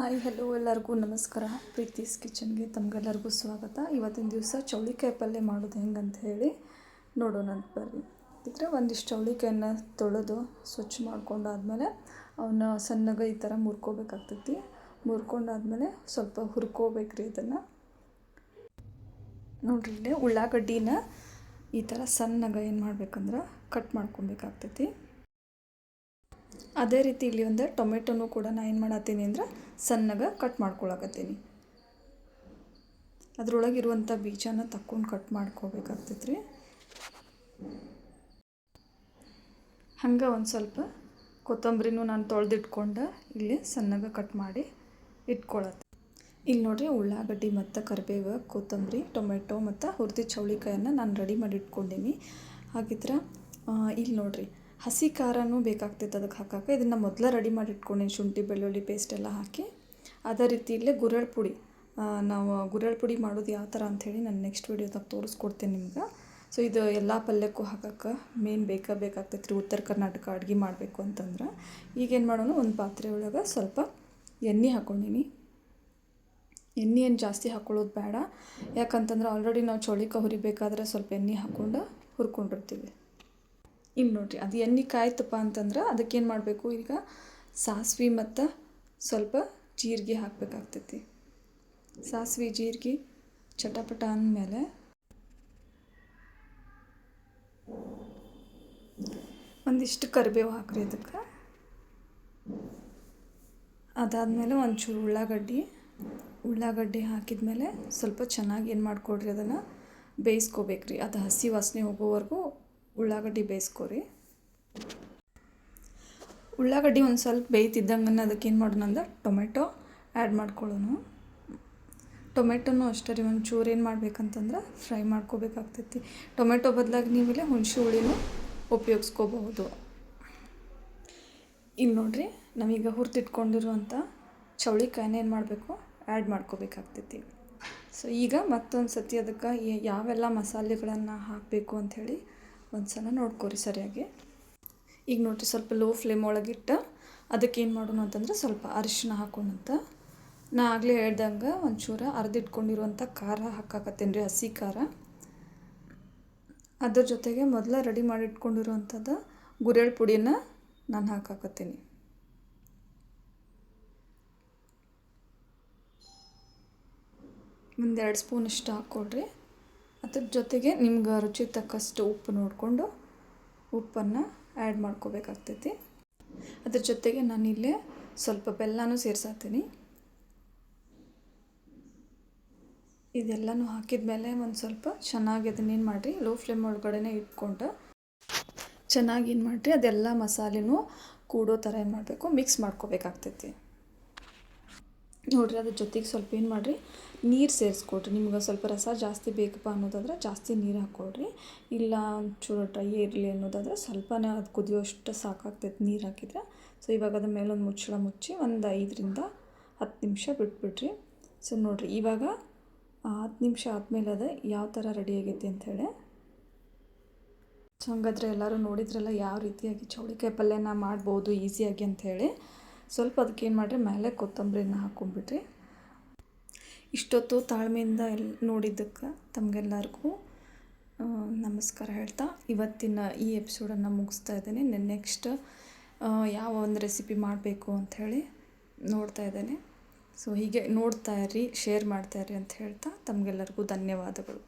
Hi hello ಎಲ್ಲರಿಗೂ ನಮಸ್ಕಾರ. ಪ್ರೀತೀಸ್ ಕಿಚನ್ಗೆ ತಮಗೆಲ್ಲರಿಗೂ ಸ್ವಾಗತ. ಇವತ್ತಿನ ದಿವಸ ಚೌಳಿಕಾಯಿ ಪಲ್ಯ ಮಾಡೋದು ಹೆಂಗಂತ ಹೇಳಿ ನೋಡೋಣ ಅಂತ ಬರ್ರಿ. ಇದ್ರೆ ಒಂದಿಷ್ಟು ಚೌಳಿಕಾಯನ್ನ ತೊಳೆದು ಸ್ವಚ್ಛ ಮಾಡ್ಕೊಂಡಾದ್ಮೇಲೆ ಅವನ್ನ ಸಣ್ಣಗೆ ಈ ಥರ ಮುರ್ಕೋಬೇಕಾಗ್ತೈತಿ. ಮುರ್ಕೊಂಡಾದ್ಮೇಲೆ ಸ್ವಲ್ಪ ಹುರ್ಕೋಬೇಕ್ರಿ ಇದನ್ನು. ನೋಡ್ರಿ ಇಲ್ಲಿ ಉಳ್ಳಾಗಡ್ಡಿನ ಈ ಥರ ಸಣ್ಣಗೆ ಏನು ಮಾಡ್ಬೇಕಂದ್ರೆ ಕಟ್ ಮಾಡ್ಕೊಬೇಕಾಗ್ತೈತಿ. ಅದೇ ರೀತಿ ಇಲ್ಲಿ ಒಂದು ಟೊಮೆಟೊನು ಕೂಡ ನಾನು ಏನು ಮಾಡತ್ತೀನಿ ಅಂದ್ರೆ ಸಣ್ಣಗೆ ಕಟ್ ಮಾಡ್ಕೊಳಕತ್ತೀನಿ. ಅದ್ರೊಳಗಿರುವಂಥ ಬೀಜನ ತಕ್ಕೊಂಡು ಕಟ್ ಮಾಡ್ಕೋಬೇಕಾಗ್ತೈತೆ ರೀ ಹಂಗೆ ಒಂದು ಸ್ವಲ್ಪ ಕೊತ್ತಂಬರಿನೂ ನಾನು ತೊಳೆದಿಟ್ಕೊಂಡು ಇಲ್ಲಿ ಸಣ್ಣಗೆ ಕಟ್ ಮಾಡಿ ಇಟ್ಕೊಳತ್ತೆ. ಇಲ್ಲಿ ನೋಡಿರಿ ಉಳ್ಳಾಗಡ್ಡಿ ಮತ್ತು ಕರಿಬೇವು, ಕೊತ್ತಂಬರಿ, ಟೊಮೆಟೊ ಮತ್ತು ಹುರಿದಿ ಚೌಳಿಕಾಯನ್ನು ನಾನು ರೆಡಿ ಮಾಡಿ ಇಟ್ಕೊಂಡೀನಿ. ಹಾಗಿದ್ರೆ ಇಲ್ಲಿ ನೋಡಿರಿ ಹಸಿ ಖಾರನೂ ಬೇಕಾಗ್ತೈತೆ ಅದಕ್ಕೆ ಹಾಕಕ್ಕೆ. ಇದನ್ನು ಮೊದಲೇ ರೆಡಿ ಮಾಡಿ ಇಟ್ಕೊಂಡೇನು ಶುಂಠಿ, ಬೆಳ್ಳುಳ್ಳಿ ಪೇಸ್ಟ್ ಎಲ್ಲ ಹಾಕಿ. ಅದೇ ರೀತಿ ಇಲ್ಲೇ ಗುರೆಳ್ ಪುಡಿ. ನಾವು ಗುರೆಳ್ ಪುಡಿ ಮಾಡೋದು ಯಾವ ಥರ ಅಂಥೇಳಿ ನಾನು ನೆಕ್ಸ್ಟ್ ವೀಡಿಯೋದಾಗ ತೋರಿಸ್ಕೊಡ್ತೀನಿ ನಿಮ್ಗೆ. ಸೊ ಇದು ಎಲ್ಲ ಪಲ್ಯಕ್ಕೂ ಹಾಕಕ್ಕೆ ಮೇನ್ ಬೇಕಾ ಬೇಕಾಗ್ತೈತೆ ರೀ. ಉತ್ತರ ಕರ್ನಾಟಕ ಅಡುಗೆ ಮಾಡಬೇಕು ಅಂತಂದ್ರೆ. ಈಗೇನು ಮಾಡೋಣ, ಒಂದು ಪಾತ್ರೆ ಒಳಗೆ ಸ್ವಲ್ಪ ಎಣ್ಣೆ ಹಾಕೊಂಡೀನಿ. ಎಣ್ಣೆ ಏನು ಜಾಸ್ತಿ ಹಾಕ್ಕೊಳ್ಳೋದು ಬೇಡ. ಯಾಕಂತಂದ್ರೆ ಆಲ್ರೆಡಿ ನಾವು ಚೌಳಿಕ ಹುರಿಬೇಕಾದ್ರೆ ಸ್ವಲ್ಪ ಎಣ್ಣೆ ಹಾಕ್ಕೊಂಡು ಹುರ್ಕೊಂಡಿರ್ತೀವಿ. ಇಲ್ಲಿ ನೋಡಿರಿ, ಅದು ಎಣ್ಣೆ ಕಾಯ್ತಪ್ಪ ಅಂತಂದ್ರೆ ಅದಕ್ಕೇನು ಮಾಡಬೇಕು? ಈಗ ಸಾಸಿವೆ ಮತ್ತು ಸ್ವಲ್ಪ ಜೀರಿಗೆ ಹಾಕಬೇಕಾಗ್ತೈತಿ. ಸಾಸಿವೆ, ಜೀರಿಗೆ ಚಟಪಟ ಅಂದಮೇಲೆ ಒಂದಿಷ್ಟು ಕರಿಬೇವು ಹಾಕ್ರಿ ಅದಕ್ಕೆ ಅದಾದಮೇಲೆ ಒಂಚೂರು ಉಳ್ಳಾಗಡ್ಡಿ ಉಳ್ಳಾಗಡ್ಡಿ ಹಾಕಿದ್ಮೇಲೆ ಸ್ವಲ್ಪ ಚೆನ್ನಾಗಿ ಏನು ಮಾಡಿಕೊಡ್ರಿ ಅದನ್ನು ಬೇಯಿಸ್ಕೋಬೇಕ್ರಿ. ಅದು ಹಸಿ ವಾಸನೆ ಹೋಗೋವರೆಗೂ ಉಳ್ಳಾಗಡ್ಡಿ ಬೇಯಿಸ್ಕೊರಿ. ಉಳ್ಳಾಗಡ್ಡಿ ಒಂದು ಸ್ವಲ್ಪ ಬೇಯ್ತಿದ್ದಂಗೆ ಅದಕ್ಕೆ ಏನು ಮಾಡೋಣ ಅಂದ್ರೆ ಟೊಮೆಟೊ ಆ್ಯಡ್ ಮಾಡ್ಕೊಳ್ಳೋಣ. ಟೊಮೆಟೊನೂ ಅಷ್ಟೇ ರೀ ಒಂದು ಚೂರು ಏನು ಮಾಡ್ಬೇಕಂತಂದ್ರೆ ಫ್ರೈ ಮಾಡ್ಕೋಬೇಕಾಗ್ತೈತಿ. ಟೊಮೆಟೊ ಬದಲಾಗಿ ನೀವಿಲ್ಲ ಹುಣಸೆ ಹುಳಿನೂ ಉಪಯೋಗಿಸ್ಕೋಬಹುದು. ಇಲ್ಲಿ ನೋಡಿರಿ, ನಾವೀಗ ಹುರಿದಿಟ್ಕೊಂಡಿರುವಂಥ ಚೌಳಿಕಾಯಿನ ಏನು ಮಾಡಬೇಕು ಆ್ಯಡ್ ಮಾಡ್ಕೋಬೇಕಾಗ್ತೈತಿ. ಸೊ ಈಗ ಮತ್ತೊಂದು ಸತಿ ಅದಕ್ಕೆ ಯಾವೆಲ್ಲ ಮಸಾಲೆಗಳನ್ನು ಹಾಕಬೇಕು ಅಂಥೇಳಿ ಒಂದು ಸಲ ನೋಡ್ಕೊರಿ ಸರಿಯಾಗಿ. ಈಗ ನೋಡಿರಿ ಸ್ವಲ್ಪ ಲೋ ಫ್ಲೇಮ್ ಒಳಗಿಟ್ಟು ಅದಕ್ಕೆ ಏನು ಮಾಡೋಣ ಅಂತಂದ್ರೆ ಸ್ವಲ್ಪ ಅರಿಶಿನ ಹಾಕೋಣಂತ. ನಾ ಆಗಲೇ ಹೇಳ್ದಂಗೆ ಒಂಚೂರು ಅರ್ದಿಟ್ಕೊಂಡಿರುವಂಥ ಖಾರ ಹಾಕಾಕತ್ತೇನೆ ರೀ ಹಸಿ ಖಾರ. ಅದ್ರ ಜೊತೆಗೆ ಮೊದಲ ರೆಡಿ ಮಾಡಿ ಇಟ್ಕೊಂಡಿರುವಂಥದ್ದು ಗುರೆಳ್ ಪುಡಿನ ನಾನು ಹಾಕಾಕತ್ತೀನಿ. ಒಂದೆರಡು ಸ್ಪೂನ್ ಇಷ್ಟು ಹಾಕ್ಕೊಳ್ರಿ ಅದ್ರ ಜೊತೆಗೆ ನಿಮ್ಗೆ ರುಚಿ ತಕ್ಕಷ್ಟು ಉಪ್ಪು ನೋಡಿಕೊಂಡು ಉಪ್ಪನ್ನು ಆ್ಯಡ್ ಮಾಡ್ಕೋಬೇಕಾಗ್ತೈತಿ. ಅದ್ರ ಜೊತೆಗೆ ನಾನು ಇಲ್ಲೇ ಸ್ವಲ್ಪ ಬೆಲ್ಲನೂ ಸೇರ್ಸಾತೀನಿ. ಇದೆಲ್ಲನೂ ಹಾಕಿದ ಮೇಲೆ ಒಂದು ಸ್ವಲ್ಪ ಚೆನ್ನಾಗಿ ಅದನ್ನೇನು ಮಾಡಿರಿ ಲೋ ಫ್ಲೇಮ್ ಒಳಗಡೆನೇ ಇಟ್ಕೊಂಡು ಚೆನ್ನಾಗಿ ಏನು ಮಾಡಿರಿ, ಅದೆಲ್ಲ ಮಸಾಲೆನೂ ಕೂಡೋ ಥರ ಏನು ಮಾಡಬೇಕು ಮಿಕ್ಸ್ ಮಾಡ್ಕೋಬೇಕಾಗ್ತೈತಿ. ನೋಡಿರಿ, ಅದ್ರ ಜೊತೆಗೆ ಸ್ವಲ್ಪ ಏನು ಮಾಡಿರಿ, ನೀರು ಸೇರಿಸ್ಕೊಡ್ರಿ ನಿಮ್ಗೆ ಸ್ವಲ್ಪ ರಸ ಜಾಸ್ತಿ ಬೇಕಪ್ಪ ಅನ್ನೋದಾದ್ರೆ ಜಾಸ್ತಿ ನೀರು ಹಾಕ್ಕೊಡ್ರಿ ಇಲ್ಲ ಒಂಚೂರು ಡ್ರೈ ಇರಲಿ ಅನ್ನೋದಾದ್ರೆ ಸ್ವಲ್ಪನೇ ಅದು ಕುದಿಯೋಷ್ಟು ಸಾಕಾಗ್ತೈತೆ ನೀರು ಹಾಕಿದ್ರೆ. ಸೊ ಇವಾಗ ಅದ್ರ ಮೇಲೊಂದು ಮುಚ್ಚಳ ಮುಚ್ಚಿ ಒಂದು ಐದರಿಂದ ಹತ್ತು ನಿಮಿಷ ಬಿಟ್ಬಿಡ್ರಿ. ಸೊ ನೋಡಿರಿ, ಇವಾಗ ಹತ್ತು ನಿಮಿಷ ಆದಮೇಲೆ ಅದು ಯಾವ ಥರ ರೆಡಿ ಆಗೈತಿ ಅಂಥೇಳಿ ಸೊ ಹಂಗಾದ್ರೆ ಎಲ್ಲರೂ ನೋಡಿದ್ರಲ್ಲ, ಯಾವ ರೀತಿಯಾಗಿ ಚೌಳಿಕಾಯಿ ಪಲ್ಯನ ಮಾಡ್ಬೋದು, ಈಸಿಯಾಗಿ ಅಂಥೇಳಿ ಸ್ವಲ್ಪ ಅದಕ್ಕೆ ಏನು ಮಾಡಿರಿ, ಮೇಲೆ ಕೊತ್ತಂಬರಿನ ಹಾಕ್ಕೊಂಬಿಟ್ರಿ ಇಷ್ಟೊತ್ತು ತಾಳ್ಮೆಯಿಂದ ಎಲ್, ನೋಡಿದ್ದಕ್ಕೆ ತಮಗೆಲ್ಲರಿಗೂ ನಮಸ್ಕಾರ ಹೇಳ್ತಾ. ಇವತ್ತಿನ ಈ ಎಪಿಸೋಡನ್ನು ಮುಗಿಸ್ತಾ ಇದ್ದೇನೆ. ನೆಕ್ಸ್ಟ್ ಯಾವ ಒಂದು ರೆಸಿಪಿ ಮಾಡಬೇಕು ಅಂಥೇಳಿ ನೋಡ್ತಾ ಇದ್ದೇನೆ. ಸೊ ಹೀಗೆ ನೋಡ್ತಾ ಇರ್ರಿ ಶೇರ್ ಮಾಡ್ತಾ ಇರ್ರಿ ಅಂತ ಹೇಳ್ತಾ ತಮಗೆಲ್ಲರಿಗೂ ಧನ್ಯವಾದಗಳು.